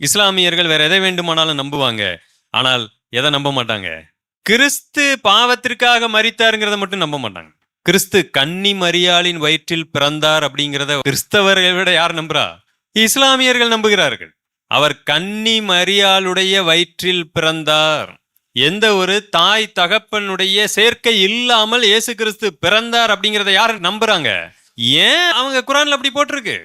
இஸ்லாமியர்கள் வேற எதை வேண்டுமானாலும் நம்புவாங்க. ஆனால் எதை நம்ப மாட்டாங்க? கிறிஸ்து பாவத்திற்காக மறித்தாருங்கிறத மட்டும் நம்ப மாட்டாங்க. கிறிஸ்து கன்னி மரியாளின் வயிற்றில் பிறந்தார் அப்படிங்கிறத கிறிஸ்தவர்களை விட யார் நம்புறா? இஸ்லாமியர்கள் நம்புகிறார்கள். அவர் கன்னி மரியாளுடைய வயிற்றில் பிறந்தார். எந்த ஒரு தாய் தகப்பனுடைய சேர்க்கை இல்லாமல் இயேசு கிறிஸ்து பிறந்தார் அப்படிங்கிறத யார் நம்புறாங்க? ஏன் அவங்க குரான்ல அப்படி போட்டிருக்கு?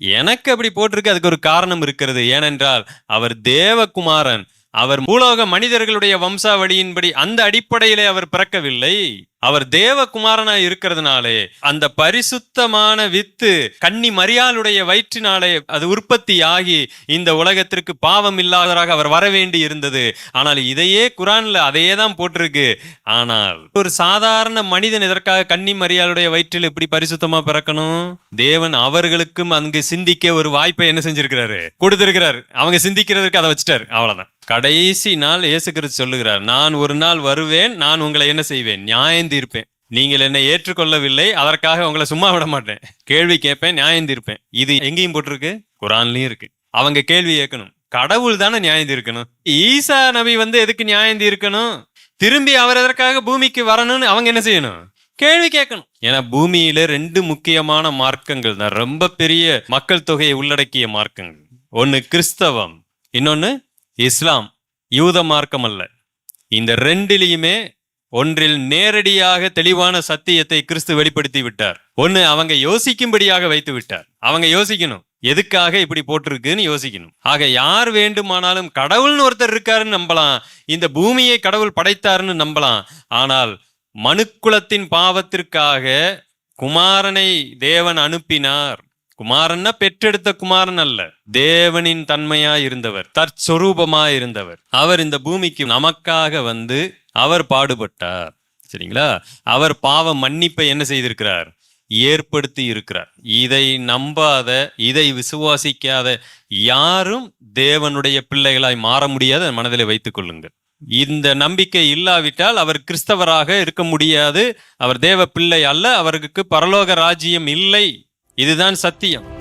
எனக்கு அப்படி போட்டிருக்கு அதுக்கு ஒரு காரணம் இருக்கிறது. ஏனென்றால் அவர் தேவகுமாரன். அவர் பூலோக மனிதர்களுடைய வம்சாவளியின்படி அந்த அடிப்படையிலே அவர் பிறக்கவில்லை. அவர் தேவகுமாரனாய் இருக்கிறதுனாலே அந்த பரிசுத்தமான வித்து கன்னி மரியாளுடைய வயிற்றினாலே அது உற்பத்தி ஆகி இந்த உலகத்திற்கு பாவம் இல்லாதவராக அவர் வரவேண்டி இருந்தது. ஆனால் இதையே குரான்ல அதையே தான் போட்டிருக்கு. ஆனால் ஒரு சாதாரண மனிதன் இதற்காக கன்னி மரியாளுடைய வயிற்றில் எப்படி பரிசுத்தமா பிறக்கணும்? தேவன் அவர்களுக்கும் அங்கு சிந்திக்க ஒரு வாய்ப்பை என்ன செஞ்சிருக்கிறாரு? கொடுத்திருக்கிறார். அவங்க சிந்திக்கிறதுக்கு அதை வச்சுட்டாரு. அவ்வளவுதான். கடைசி நாள் இயேசு கிறிஸ்து சொல்லுகிறார் நான் ஒரு நாள் வருவேன் நான் உங்களை என்ன செய்வேன்? நியாயம் தீர்ப்பேன். நீங்கள் என்னை ஏற்றுக்கொள்ளவில்லை அதற்காக உங்களை சும்மா விட மாட்டேன். கேள்வி கேட்பேன் நியாயம் தீர்ப்பேன். இது எங்கேயும் போட்டிருக்கு? குரான்லயும் இருக்கு. அவங்க கேள்வி கேட்கணும் கடவுள் தானே நியாயம் தீர்க்கணும். ஈசா நபி வந்து எதுக்கு நியாயம் தீர்க்கணும்? திரும்பி அவர் எதற்காக பூமிக்கு வரணும்னு அவங்க என்ன செய்யணும்? கேள்வி கேட்கணும். ஏன்னா பூமியில ரெண்டு முக்கியமான மார்க்கங்கள் தான். ரொம்ப பெரிய மக்கள் தொகையை உள்ளடக்கிய மார்க்கங்கள். ஒன்னு கிறிஸ்தவம் இன்னொன்னு இஸ்லாம் யூத மார்க்கம் அல்ல இந்த ரெண்டிலையுமே ஒன்றில் நேரடியாக தெளிவான சத்தியத்தை கிறிஸ்து வெளிப்படுத்தி விட்டார். ஒன்னு அவங்க யோசிக்கும்படியாக வைத்து விட்டார். அவங்க யோசிக்கணும். எதுக்காக இப்படி போட்டிருக்குன்னு யோசிக்கணும். ஆக யார் வேண்டுமானாலும் கடவுள்னு ஒருத்தர் இருக்காருன்னு நம்பலாம். இந்த பூமியை கடவுள் படைத்தாருன்னு நம்பலாம். ஆனால் மனுக்குலத்தின் பாவத்திற்காக குமாரனை தேவன் அனுப்பினார். குமாரன்னா பெற்றெடுத்த குமாரன் அல்ல. தேவனின் தன்மையா இருந்தவர் தற்சொரூபமா இருந்தவர். அவர் இந்த பூமிக்கு நமக்காக வந்து அவர் பாடுபட்டார். சரிங்களா? அவர் பாவ மன்னிப்பை என்ன செய்திருக்கிறார்? ஏற்படுத்தி இருக்கிறார். இதை நம்பாத இதை விசுவாசிக்காத யாரும் தேவனுடைய பிள்ளைகளாய் மாற முடியாத. மனதில் வைத்துக் கொள்ளுங்கள். இந்த நம்பிக்கை இல்லாவிட்டால் அவர் கிறிஸ்தவராக இருக்க முடியாது. அவர் தேவ பிள்ளை அல்ல. அவருக்கு பரலோக ராஜ்யம் இல்லை. இதுதான் சத்தியம்.